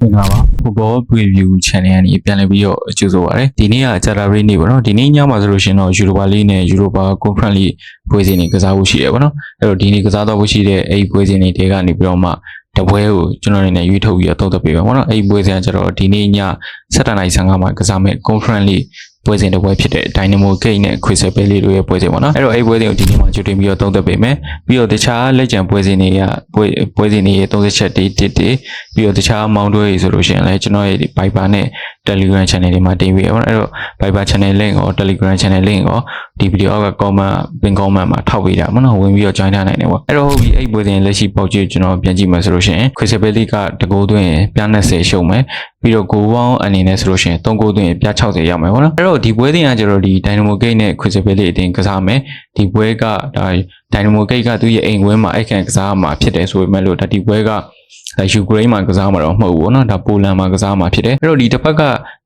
မင်္ဂလာပါ Football Preview Channel ကနေပြန်လည်ပြီးတော့ကြိုဆိုပါရစေဒီနေ့က Saturday နေ့ပေါ့နော်ဒီနေ့ညမှာဆိုလို့ရှိရင်တော့ Europa League နဲ့ Europa Conference League ပွဲစဉ်တွေကစားဖို့ရှိတယ်ပေါ့နော်အဲ့တော့ဒီနေ့ကစားတော့ဖို့ရှိတဲ့အဲ့ဒီပွဲစဉ်တွေတဲကနေပြီးတော့မှတပွဲကိုကျွန်တော်အနေနဲ့ရွေးထုတ်ပြီးတော့သုံးသပ်ပေးပါပေါ့နော်အဲ့ဒီပွဲစဉ်ကကျတော့ဒီနေ့ည7:55မှာကစားမယ့် Conference League ပွဲစဉ်တစ်ပွဲဖြစ်တဲ့ Dynamo Gate နဲ့ Crystal Palace တို့ရဲ့ပွဲစဉ်ပေါ့နော်အဲ့တော့အဲ့ဒီပွဲစဉ်ကိုဒီနေ့မှကြိုတင်ပြီးတော့သုံးသပ်ပေးမယ်ပြီးတော့တခြားလက်ကျန်ပွဲစဉ်တွေကပွဲပွဲစဉ်တွေရဲ့30ချက်တေးတစ်တေးပြီးတော့တခြားမောင်းတွဲတွေဆိုလို့ရှိရင်လည်းကျွန်တော်ရဲ့ဒီ Viber နဲ့ Telegram channel တွေမှာတင်ပေးရပါတော့အဲ့တော့ Viber channel link ရော Telegram channel link ရောဒီ video အောက်က comment pin comment မှာထောက်ပေးတာမနော်ဝင်ပြီးတော့ join ထားနိုင်တယ်ပေါ့အဲ့တော့ဟုတ်ပြီအဲ့ပွဲစဉ်လက်ရှိပေါက်ကြည့်ကျွန်တော်ပြန်ကြည့်မယ်ဆိုလို့ရှိရင် Crystal Palace ကတကိုးသွင်းရင်ပြ90ရှုံမယ် ပြီးတော့ goal bound အနေနဲ့ဆိုလို့ရှိရင်3 goal သွင်းရင်ပြ60ရောက်မယ်ပေါ့နော်အဲ့တော့ဒီပွဲစဉ်ကကျတော့ဒီ Dynamo Gate နဲ့ Crystal Palace အတင်းကစားမယ်ဒီပွဲကဒါ Dynamo Gate ကသူ့ရဲ့အိမ်ဝင်းမှာအိတ်ခံကစားမှာဖြစ်တယ်ဆိုပေမဲ့လို့ဒါဒီပွဲက ဒါယူကရိန်းမှာကစားမှာတော့မဟုတ်ဘူးပေါ့နော်ဒါပိုလန်မှာကစားမှာဖြစ်တယ်အဲ့တော့ဒီတစ်ဖက်က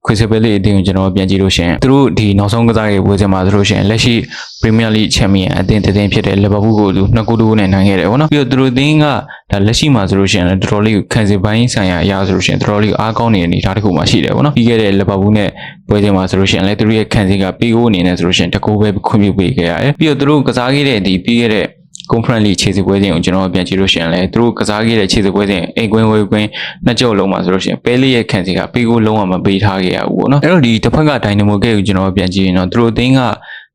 Crystal လေးအတင်းကိုကျွန်တော်ပြန်ကြည့်လို့ရှိရင်သူတို့ဒီနောက်ဆုံးကစားရေးပွဲစဉ်မှာဆိုလို့ရှိရင်လက်ရှိ Premier League Champion အသင်းတစ်သင်းဖြစ်တဲ့ Liverpool ကိုသူနှစ်ကူတူနဲ့နိုင်ခဲ့တယ်ပေါ့နော်ပြီးတော့သူတို့အသင်းကဒါလက်ရှိမှာဆိုလို့ရှိရင်လည်းတော်တော်လေးခံစစ်ပိုင်းဆိုင်ရာအရာဆိုလို့ရှိရင်တော်တော်လေးအားကောင်းနေတဲ့အနေအထားတစ်ခုမှရှိတယ်ပေါ့နော်ပြီးခဲ့တဲ့ Liverpool နဲ့ပွဲစဉ်မှာဆိုလို့ရှိရင်လည်းသူတို့ရဲ့ခံစစ်က PO အနေနဲ့ဆိုလို့ရှိရင်တကူပဲခွင့်ပြုပေးခဲ့ရတယ်ပြီးတော့သူတို့ကစားခဲ့တဲ့ဒီပြီးခဲ့တဲ့ conference league ခြေစစ်ပွဲစဉ်ကိုကျွန်တော်ပြန်ကြည့်လို့ရှိရင်လည်းသူတို့ကစားခဲ့တဲ့ခြေစစ်ပွဲစဉ်အိမ်ကွင်းဝေးကွင်းနှစ်ကြော့လုံးမှာဆိုလို့ရှိရင်ပဲလေးရဲ့ခံစီကပေးကိုလုံးဝမပေးထားခဲ့ရဘူးပေါ့နော်အဲ့တော့ဒီတစ်ဖက်က Dynamo Gate ကိုကျွန်တော်ပြန်ကြည့်ရင်တော့သူတို့အသင်းက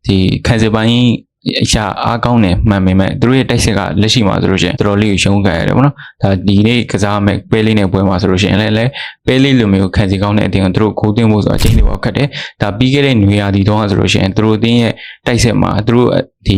ဒီခံစစ်ပိုင်းအရာအားကောင်းတယ်မှန်ပေမဲ့သူတို့ရဲ့တိုက်စစ်ကလက်ရှိမှာဆိုလို့ရှိရင်တော်တော်လေးကိုရှုံးကြရတယ်ပေါ့နော်ဒါဒီနေ့ကစားမဲ့ပဲလေးနဲ့ပွဲမှာဆိုလို့ရှိရင်လည်းလည်းပဲလေးလိုမျိုးခံစီကောင်းတဲ့အတင်းကိုသူတို့ခိုးသွင်းဖို့ဆိုတော့အချိန်တွေပေါ့ခက်တယ်ဒါပြီးခဲ့တဲ့နွေရာသီတုန်းကဆိုလို့ရှိရင်သူတို့အသင်းရဲ့တိုက်စစ်မှာသူတို့ဒီ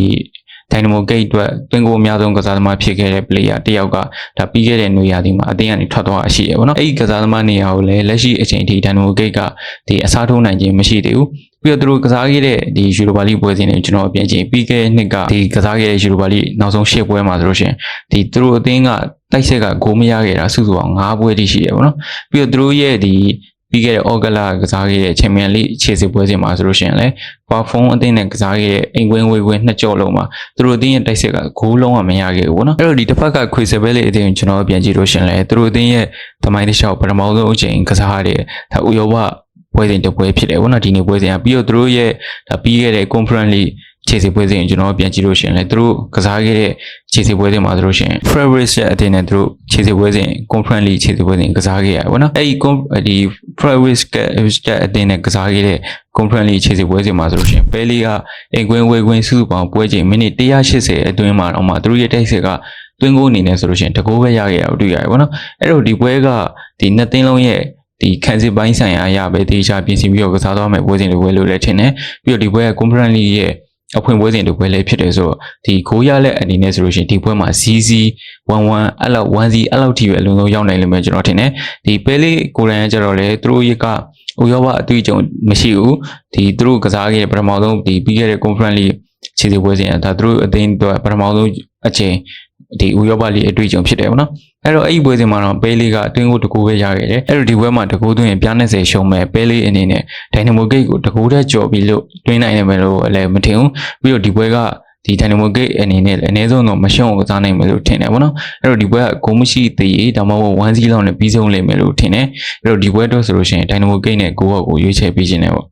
Dynamo Gate အတွက်တွင်ကိုအများဆုံးကစားသမားဖြစ်ခဲ့တဲ့ player တယောက်ကဒါပြီးခဲ့တဲ့နွေရာသီမှာအသင်းကနေထွက်သွားအရှိရပေါ့နော်အဲ့ဒီကစားသမားနေရာကိုလည်းလက်ရှိအချိန်ထိ Dynamo Gate ကဒီအစားထိုးနိုင်ခြင်းမရှိသေးဘူးပြီးတော့သူတို့ကစားခဲ့တဲ့ဒီ Europa League ပွဲစဉ်တွေကျွန်တော်အပြင်ချင်းပြီးခဲ့တဲ့နှစ်ကဒီကစားခဲ့တဲ့ Europa League နောက်ဆုံး၈ပွဲမှာဆိုလို့ရှိရင်ဒီသူတို့အသင်းကတိုက်ဆက်ကဂိုးမရခဲ့တာစုစုပေါင်း၅ပွဲတိရှိတယ်ပေါ့နော်ပြီးတော့သူတို့ရဲ့ဒီ ပြီးခဲ့တဲ့ဩဂလကစားခဲ့တဲ့ Champion League ခြေစစ်ပွဲစဉ်မှာဆိုလို့ရှိရင်လည်း Perform အသင်းနဲ့ကစားခဲ့တဲ့အိမ်ကွင်းဝေးကွင်းနှစ်ကြော့လုံးမှာသူတို့အသင်းရဲ့တိုက်ဆက်ကဂိုးလုံးဝမရခဲ့ဘူးပေါ့နော်အဲ့တော့ဒီတစ်ဖက်က Crystal Palace အသင်းကိုကျွန်တော်ပြန်ကြည့်လို့ရှိရင်လည်းသူတို့အသင်းရဲ့သမိုင်းတစ်လျှောက်ပထမဆုံးအချိန်ကစားတဲ့ဒါဥရောပပွဲစဉ်တစ်ပွဲဖြစ်တယ်ပေါ့နော်ဒီနေ့ပွဲစဉ်ကပြီးတော့သူတို့ရဲ့ဒါပြီးခဲ့တဲ့ Conference League ခြေစစ်ပွဲစဉ်ကျွန်တော်ပြန်ကြည့်လို့ရှိရင်လည်းသူတို့ကစားခဲ့တဲ့ခြေစစ်ပွဲစဉ်မှာဆိုလို့ရှိရင် Frederick ရဲ့အတင်းနဲ့သူတို့ခြေစစ်ပွဲစဉ် Conference League ခြေစစ်ပွဲစဉ်ကစားခဲ့ရပါဘောနော်အဲ့ဒီ con- ဒီ Frederick ရဲ့အတင်းနဲ့ကစားခဲ့တဲ့ Conference League ခြေစစ်ပွဲစဉ်မှာဆိုလို့ရှိရင်ပဲလီကအိမ်ကွင်းဝေးကွင်းစုစုပေါင်းပွဲချိန်မိနစ်180အတွင်းမှာတော့မှသူတို့ရဲ့တိုက်စစ်ကတွင်းကိုအနေနဲ့ဆိုလို့ရှိရင်တကိုးပဲရခဲ့ရအောင်တွေ့ရတယ်ပေါ့နော်အဲ့တော့ဒီပွဲကဒီနှစ်သင်းလုံးရဲ့ဒီခံစစ်ပိုင်းဆိုင်ရာအရာပဲတေချာပြင်ဆင်ပြီးတော့ကစားသွားမယ်ပွဲစဉ်တွေပွဲလို့လည်းထင်တယ်ပြီးတော့ဒီပွဲက Conference League ရဲ့ အဖွင့်ပွဲစဉ်တစ်ပွဲလည်းဖြစ်တယ်ဆိုတော့ဒီခိုးရလက်အနေနဲ့ဆိုလို့ရှိရင်ဒီပွဲမှာ CC 11အဲ့လောက် 1C အဲ့လောက်ထိပဲအလုံးစုံရောက်နိုင်လိမ့်မယ်ကျွန်တော်ထင်တယ်ဒီပဲလေးကိုရန်ကကြတော့လေသူတို့ရကဥရောပအတွေ့အကြုံမရှိဘူးဒီသူတို့ကစားခဲ့တဲ့ပထမဆုံးဒီပြီးခဲ့တဲ့ conference league ခြေစစ်ပွဲစဉ်ကဒါသူတို့အသင်းအတွက်ပထမဆုံးအချိန် ဒီဥရောပလီအတွေ့အကြုံဖြစ်တယ်ပေါ့နော်အဲ့တော့အဲ့ဒီပွဲစဉ်မှာတော့ပဲလေးကအတွင်းကိုတကူပဲရခဲ့တယ်အဲ့တော့ဒီပွဲမှာတကူသွင်းရင်ပြား90ရှုံးမဲ့ပဲလေးအနေနဲ့ Dynamo Gate ကိုတကူတည်းကြော်ပြီးလို့တွင်းနိုင်ရမယ်လို့လည်းမထင်ဘူးပြီးတော့ဒီပွဲကဒီ Dynamo Gate အနေနဲ့လည်းအနည်းဆုံးတော့မရှုံးအောင်ကစားနိုင်မယ်လို့ထင်တယ်ပေါ့နော်အဲ့တော့ဒီပွဲကဂိုးမရှိသေးရေးဒါမှမဟုတ်1-0လောက်နဲ့ပြီးဆုံးလိမ့်မယ်လို့ထင်တယ်အဲ့တော့ဒီပွဲတော့ဆိုလို့ရှိရင် Dynamo Gate နဲ့ဂိုးအောက်ကိုရွေးချယ်ပေးခြင်းတယ်ပေါ့